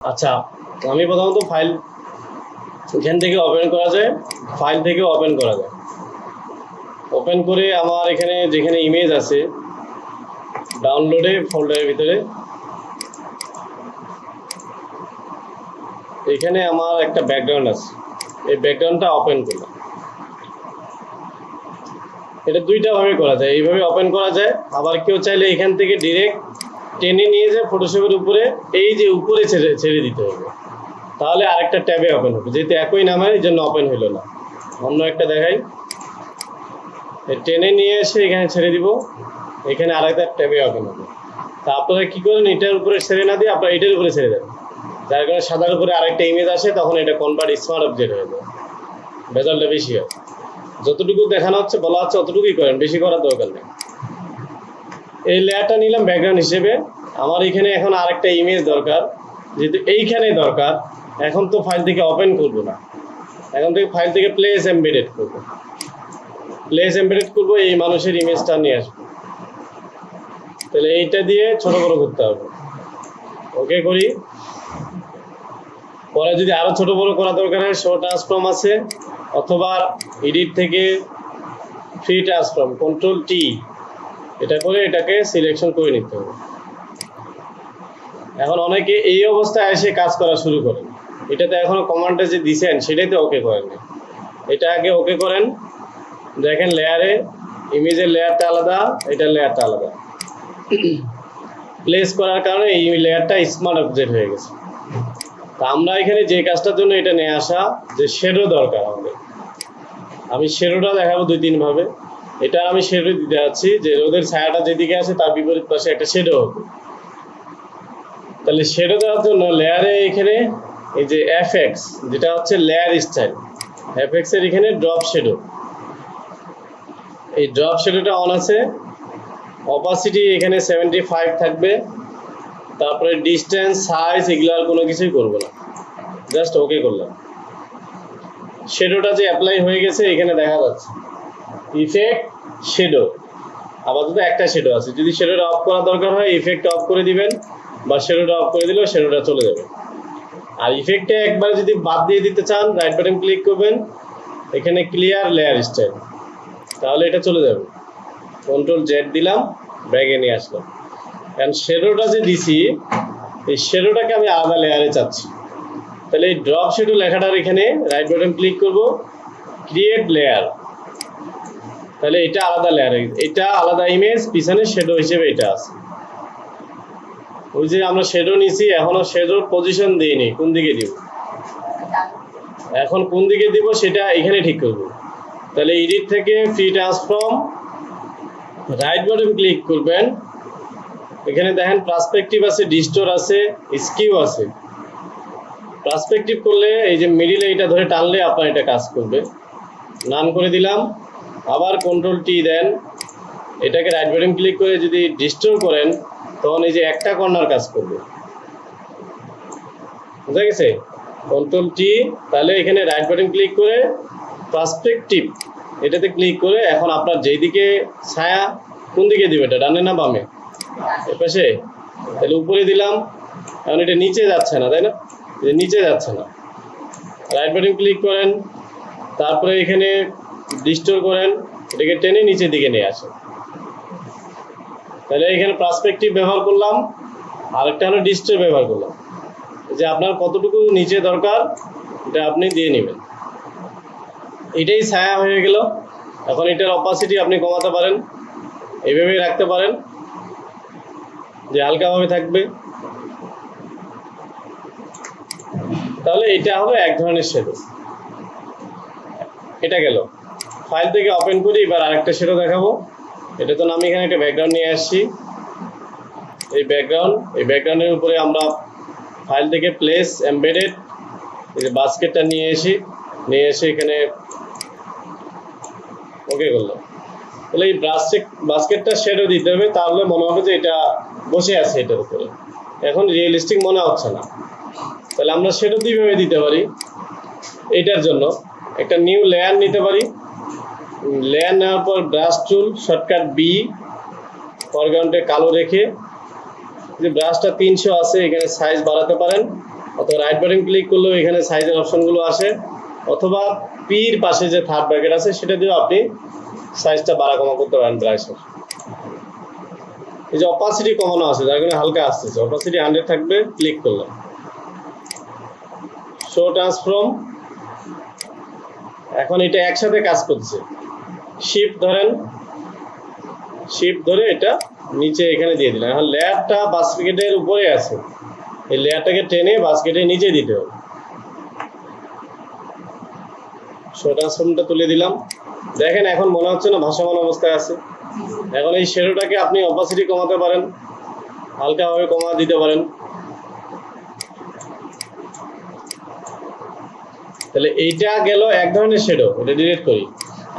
আচ্ছা আমি প্রথমত ফাইল এখান থেকে ওপেন করা যায় ফাইল থেকে ওপেন করা যায়। ওপেন করে আমার এখানে যেখানে ইমেজ আছে ডাউনলোডে ফোল্ডারের ভিতরে, এখানে আমার একটা ব্যাকগ্রাউন্ড আছে। এই ব্যাকগ্রাউন্ডটা ওপেন করলাম। এটা দুইটা ভাবে করা যায়। এইভাবে ওপেন করা যায়, আবার কেউ চাইলে এখান থেকে ডিরেক্ট টেনে নিয়ে যায় ফটোশপের উপরে, এই যে উপরে ছেড়ে ছেড়ে দিতে হবে। তাহলে আরেকটা ট্যাবে ওপেন হবে। যেহেতু একই নামের এই জন্য ওপেন হলো না। অন্য একটা দেখাই। টেনে নিয়ে এসে এখানে ছেড়ে দিব। এখানে আরেকটা ট্যাবে ওপেন হবে। তা আপনারা কি করেন, এটার উপরে ছেড়ে না দিয়ে আপনারা এটার উপরে ছেড়ে দেন। যার কারণে সাদার উপরে আরেকটা ইমেজ আসে, তখন এটা কনভার্ট স্মার্ট অবজেক্ট হয়ে যায়। রেজাল্টটা বেশি হয়। যতটুকু দেখানো হচ্ছে, বলা হচ্ছে, অতটুকুই করেন। বেশি করার দরকার নেই। এই লেয়ারটা নিলাম ব্যাকগ্রাউন্ড হিসেবে। আমার এখানে এখন আরেকটা ইমেজ দরকার, যেহেতু এইখানে দরকার, এখন তো ফাইল থেকে ওপেন করব না। এখন থেকে ফাইল থেকে প্লেস এমবেডেড করব। প্লেস এমবেডেড করব, এই মানুষের ইমেজটা নিয়ে আসব। তাহলে এইটা দিয়ে ছোট বড় করতে হবে। ওকে করি? পরে যদি আরও ছোট বড় করা দরকার হয় শো ট্রান্সফর্ম আছে, অথবা এডিট থেকে ফ্রি ট্রান্সফর্ম কন্ট্রোল টি এটা করে এটাকে সিলেকশন করে নিতে হবে। এখন অনেকে এই অবস্থায় এসে কাজ করা শুরু করেন। এটাতে এখনও কমান্ডে যে দিছেন সেটাইতে ওকে করেন এটা আগে ওকে করেন। দেখেন লেয়ারে ইমেজের লেয়ারটা আলাদা, এটার লেয়ারটা আলাদা। প্লেস করার কারণে এই লেয়ারটা স্মার্ট অবজেক্ট হয়ে গেছে। তা আমরা এখানে যে কাজটার জন্য এটা নিয়ে আসা যে শেডো দরকার আমাদের। আমি শেডোটা দেখাবো দুই তিন ভাবে। এটা আমি শেডে দিতে যাচ্ছি যে রোদের ছায়াটা যেদিকে আছে তার বিপরীত পাশে একটা শেডো হবে। তাহলে শেডো দেওয়ার জন্য লেয়ারে এখানে এই যে এফ এক্স যেটা হচ্ছে লেয়ার স্টাইল এফ এক্সের এখানে ড্রপ শেডো এই ড্রপ শেডোটা অন আছে। অপাসিটি এখানে সেভেন্টি ফাইভ থাকবে। তারপরে ডিস্টেন্স সাইজ এগুলো আর কোনো কিছুই করব না। জাস্ট ওকে করলাম। শেডোটা যে অ্যাপ্লাই হয়ে গেছে, এখানে দেখা যাচ্ছে। ইফেক্ট শেডো আপাতত একটা শেডো আছে। যদি শেডোটা অফ করা দরকার হয় ইফেক্ট অফ করে দিবেন বা শেডোটা অফ করে দিলেও শেডোটা চলে যাবে। আর ইফেক্টে একবার যদি বাদ দিয়ে দিতে চান রাইট বাটন ক্লিক করবেন। এখানে ক্লিয়ার লেয়ার স্টাইল তাহলে এটা চলে যাবে। কন্ট্রোল জেড দিলাম ব্যাগে নিয়ে আসলাম। কারণ শেডোটা যে দিছি, এই শেডোটাকে আমি আলাদা লেয়ারে চাচ্ছি। তাহলে এই ড্রপ শেডো লেখাটার এখানে রাইট বাটন ক্লিক করব। ক্রিয়েট লেয়ার তাহলে এটা আলাদা লেয়ার এটা আলাদা ইমেজ পিছনে শেডো হিসেবে এটা আছে। ওই যে আমরা শেডো নিছি, এখনও শেডোর পজিশন দিইনি, কোন দিকে দিব? এখন কোন দিকে দিব সেটা এখানে ঠিক করব। তাহলে এডিট থেকে free transform right button click করবেন। এখানে দেখেন পার্সপেক্টিভ আছে ডিস্টোর আছে স্কিউ আছে। পার্সপেক্টিভ করলে এই যে মিডিলে এটা ধরে টানলে আপনার এটা কাজ করবে। নান করে দিলাম। আবার কন্ট্রোল টি দেন, এটাকে রাইট বাটন ক্লিক করে যদি ডিস্টোর করেন, তখন এই যে একটা কর্নার কাজ করবে। বুঝা গেছে? কন্ট্রোল টি তাহলে এখানে রাইট বাটন ক্লিক করে পার্সপেক্টিভ এটাতে ক্লিক করে এখন আপনার যেই দিকে ছায়া কোন দিকে দিবে এটা, ডানে না বামে? এ পাশে তাহলে উপরে দিলাম, এখন এটা নিচে যাচ্ছে না, তাই না? নিচে যাচ্ছে না। রাইট বাটন ক্লিক করেন, তারপরে এখানে ডিস্টোর করেন, এটাকে টেনে নিচের দিকে নিয়ে আসেন। তাহলে এখানে পার্সপেক্টিভ ব্যবহার করলাম, আরেকটা হলো ডিস্টোর ব্যবহার করলাম। যে আপনার কতটুকু নিচে দরকার, এটা আপনি দিয়ে নেবেন। এটাই ছায়া হয়ে গেল। এখন এটার অপাসিটি আপনি কমাতে পারেন এইভাবেই রাখতে পারেন, যে হালকাভাবে থাকবে। তাহলে এটা হবে এক ধরনের শেডো এটা গেল। ফাইল থেকে ওপেন করি, এবার আরেকটা শেডো দেখাবো। এটা তো আমি এখানে একটা ব্যাকগ্রাউন্ড নিয়ে আসছি। এই ব্যাকগ্রাউন্ড এই ব্যাকগ্রাউন্ডের উপরে আমরা ফাইল থেকে প্লেস এমবেডেড এই যে বাস্কেটটা নিয়ে এসি, নিয়ে এসে এখানে ওকে করলাম তাহলে এই বাস্কেট বাস্কেটটা শেডও দিতে হবে, তাহলে মনে হবে যে এটা বসে আছে এটার উপরে। এখন রিয়েলিস্টিক মনে হচ্ছে না। তাহলে আমরা শেডও দুইভাবে দিতে পারি? এটার জন্য একটা নিউ লেয়ার নিতে পারি। লেয়ার নেওয়ার পর ব্রাশ টুল শর্টকাট বি ফরগ্রাউন্ডে কালো রেখে, যে ব্রাশটা তিনশো আছে, এখানে সাইজ বাড়াতে পারেন, অথবা রাইট বাটন ক্লিক করলেও এখানে সাইজের অপশনগুলো আসে, অথবা পির পাশে যে থার্ড ব্র্যাকেট আছে, সেটা দিয়েও আপনি সাইজটা বাড়া কমা করতে পারেন ব্রাশের। এই যে অপাসিটি কমানো আছে, যার কারণে হালকা আসতেছে অপাসিটি হান্ড্রেড থাকবে ক্লিক করলাম শো ট্রান্সফর্ম এখন এটা একসাথে কাজ করছে। শিফট ধরেন শিপ ধরে এটা নিচে এখানে দিয়ে দিলাম। এখন লেয়ারটা বাস্কেটের উপরে আছে। এই লেয়ারটাকে টেনে বাস্কেটের নিচে দিতে হবে। শো ট্রান্সফর্মটা তুলে দিলাম। দেখেন এখন মনে হচ্ছে না ভাসমান অবস্থায় আছে। এখন এই শেডোটাকে আপনি অপাসিটি কমাতে পারেন। হালকাভাবে কমা দিতে পারেন। তাহলে এইটা গেল এক ধরনের শেডো এটা ডিলিট করি।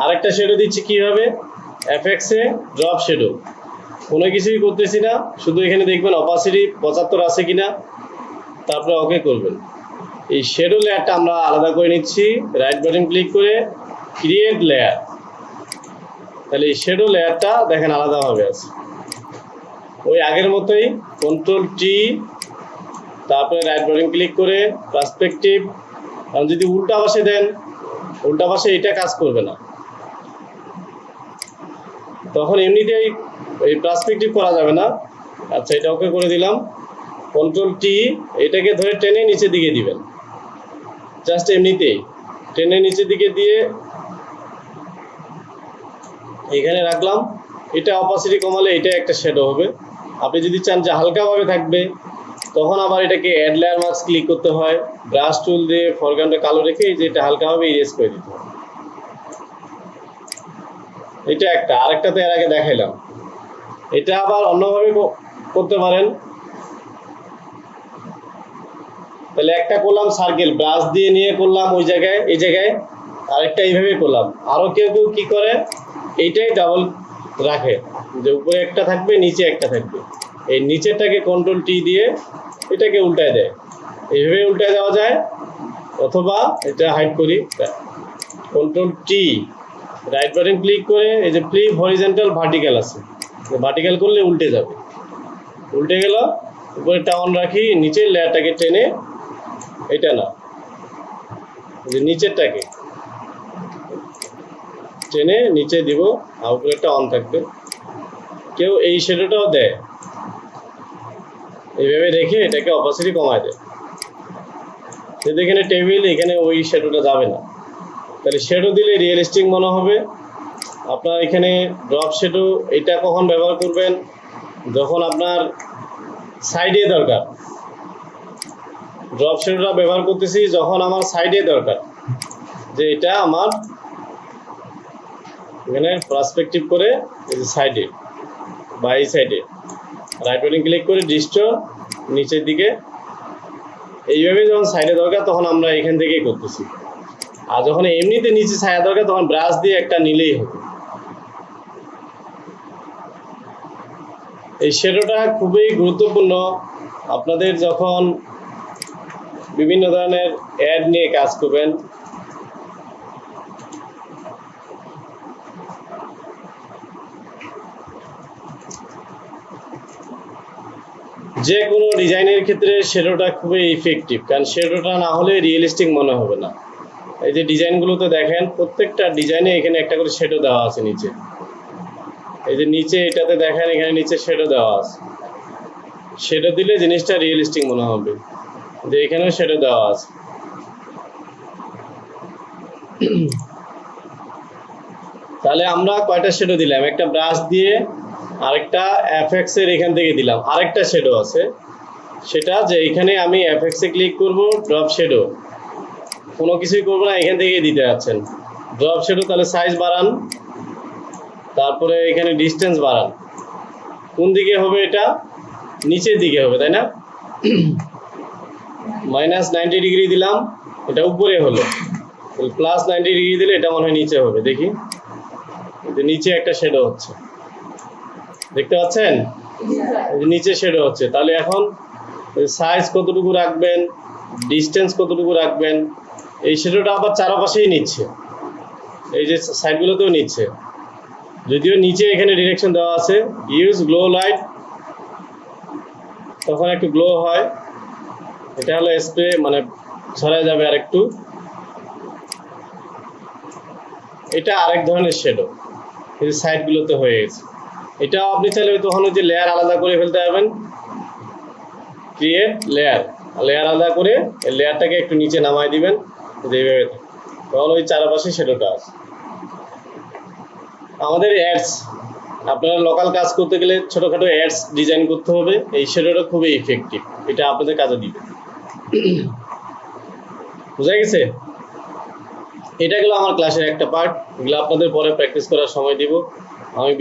আরেকটা শেডো দিচ্ছি কীভাবে? এফএক্স ড্রপ শেডো কোনো কিছুই করতেছি না, শুধু এখানে দেখবেন অপাসিটি পঁচাত্তর আছে কিনা। তারপরে ওকে করবেন। এই শেডো লেয়ারটা আমরা আলাদা করে নিচ্ছি রাইট বাটন ক্লিক করে ক্রিয়েট লেয়ার তাহলে এই শেডো লেয়ারটা দেখেন আলাদাভাবে আছে। ওই আগের মতোই কন্ট্রোল টি তারপরে রাইট বাটন ক্লিক করে পার্সপেক্টিভ যদি উল্টা পাশে দেন, উল্টা পাশে এটা কাজ করবে না। তখন এমনিতেই এই পার্সপেক্টিভ করা যাবে না। আচ্ছা এটা ওকে করে দিলাম। কন্ট্রোল টি এটাকে ধরে টেনে নিচের দিকে দিবেন। জাস্ট এমনিতেই। টেনে নিচের দিকে দিয়ে এখানে রাখলাম। এটা অপাসিটি কমালে এটা একটা শেডো হবে। আপনি যদি চান যে হালকাভাবে থাকবে, তখন আবার এটাকে অ্যাড লেয়ার ক্লিক করতে হয়। ব্রাশ টুল দিয়ে ফরগ্রাউন্ডে কালো রেখে যে এটা হালকাভাবে ইরেজ করে দিতে হয় এটা একটা, আরেকটাতে এর আগে দেখাইলাম। এটা আবার অন্যভাবে করতে পারেন। তাহলে একটা করলাম সার্কেল ব্রাশ দিয়ে নিয়ে করলাম ওই জায়গায়, এই জায়গায়, আরেকটা এইভাবে করলাম। আরও কেউ কেউ কি করে? এইটাই ডাবল রাখে। যে উপরে একটা থাকবে, নিচে একটা থাকবে। এই নিচেরটাকে কন্ট্রোল টি দিয়ে এটাকে উল্টায় দেয়। এইভাবে উল্টায় দেওয়া যায়। অথবা এটা হাইড করি control T right button click করে এই যে ফ্লিপ হরিজেন্টাল ভার্টিক্যাল আছে। ভার্টিক্যাল করলে উল্টে যাবে। উল্টে গেল, উপরে টাউন রাখি, নিচের লেয়ারটাকে টেনে এটা না যে নিচেরটাকে। টেনে নিচে দিব, আর উপরে একটা অন থাকবে। কেউ এই শেডোটাও দেয়। এইভাবে রেখে এটাকে অপাসিটি কমায় দেয়। যদি এখানে টেবিল এখানে ওই শেডোটা যাবে না। তাহলে শেডো দিলে রিয়েলিস্টিক মনে হবে। আপনার এখানে ড্রপ শেডো এটা কখন ব্যবহার করবেন? যখন আপনার সাইডে দরকার। ড্রপ শেডোটা ব্যবহার করতেছি যখন আমার সাইডে দরকার। যে এটা আমার এখানে পার্সপেক্টিভ করে সাইডে বা এই সাইডে রাইট ক্লিক করে ডিস্টো নিচের দিকে। এইভাবে যখন সাইডে দরকার, তখন আমরা এখান থেকেই করতেছি। আর যখন এমনিতে নিচে ছায়া দরকার, তখন ব্রাশ দিয়ে একটা নিলেই হবে। এই শেডোটা খুবই গুরুত্বপূর্ণ। আপনাদের যখন বিভিন্ন ধরনের অ্যাড নিয়ে কাজ করবেন যে কোনো ডিজাইনের ক্ষেত্রে শেডোটা খুবই ইফেক্টিভ কারণ শেডোটা না হলে রিয়েলিস্টিক মনে হবে না। এই যে ডিজাইনগুলোতে দেখেন, প্রত্যেকটা ডিজাইনে এখানে একটা করে শেডো দেওয়া আছে নিচে। এই যে নিচে এটাতে দেখেন, এখানে নিচে শেডো দেওয়া আছে। শেডো দিলে জিনিসটা রিয়েলিস্টিক মনে হবে। যে এখানেও শেডো দেওয়া আছে। তাহলে আমরা কয়টা শেডো দিলাম? একটা ব্রাশ দিয়ে আরেকটা এফএক্স এর এখান থেকে দিলাম। আরেকটা শেডো আছে। সেটা যে এখানে আমি এফএক্স এ ক্লিক করব ড্রপ শেডো কোনো কিছুই করব না, এখান থেকে দিতে যাচ্ছেন। ড্রপ শেডো তাহলে সাইজ বাড়ান। তারপরে এখানে ডিস্টেন্স বাড়ান। কোন দিকে হবে এটা? নিচের দিকে হবে, তাই না? মাইনাস নাইনটি ডিগ্রি দিলাম, এটা উপরে হলো। প্লাস নাইনটি ডিগ্রি দিলে এটা মনে হয় নিচে হবে, দেখি। নিচে একটা শেডো হচ্ছে। দেখতে পাচ্ছেন? নিচে শেডো হচ্ছে। তাহলে এখন সাইজ কতটুকু রাখবেন? ডিস্টেন্স কতটুকু রাখবেন? এই শেডোটা আবার চারপাশেই নিচ্ছে। এই যে সাইডগুলোতেও নিচ্ছে। যদিও নিচে এখানে ডিরেকশন দেওয়া আছে। ইউজ গ্লো লাইট তখন একটু গ্লো হয়। এটা হলো স্প্রে মানে ছড়ায় যাবে আরেকটু। এটা আরেক ধরনের শেডো এই সাইডগুলোতে হয়ে গেছে। এটাও আপনি চাইলে তখন যে লেয়ার আলাদা করে ফেলতে পারবেন। ক্রিয়েট লেয়ার লেয়ার আলাদা করে এই লেয়ারটাকে একটু নিচে নামাই দিবেন। যে এইভাবে তখন ওই চারপাশে শেডোটা আছে। আমাদের অ্যাডস আপনারা লোকাল কাজ করতে গেলে ছোটখাটো অ্যাডস ডিজাইন করতে হবে। এই শেডোটা খুবই ইফেক্টিভ এটা আপনাদের কাজে দিবে। বুঝা গেছে? এটা গেলো আমার ক্লাসের একটা পার্ট এগুলো আপনাদের পরে প্র্যাকটিস করার সময় দিব। আমি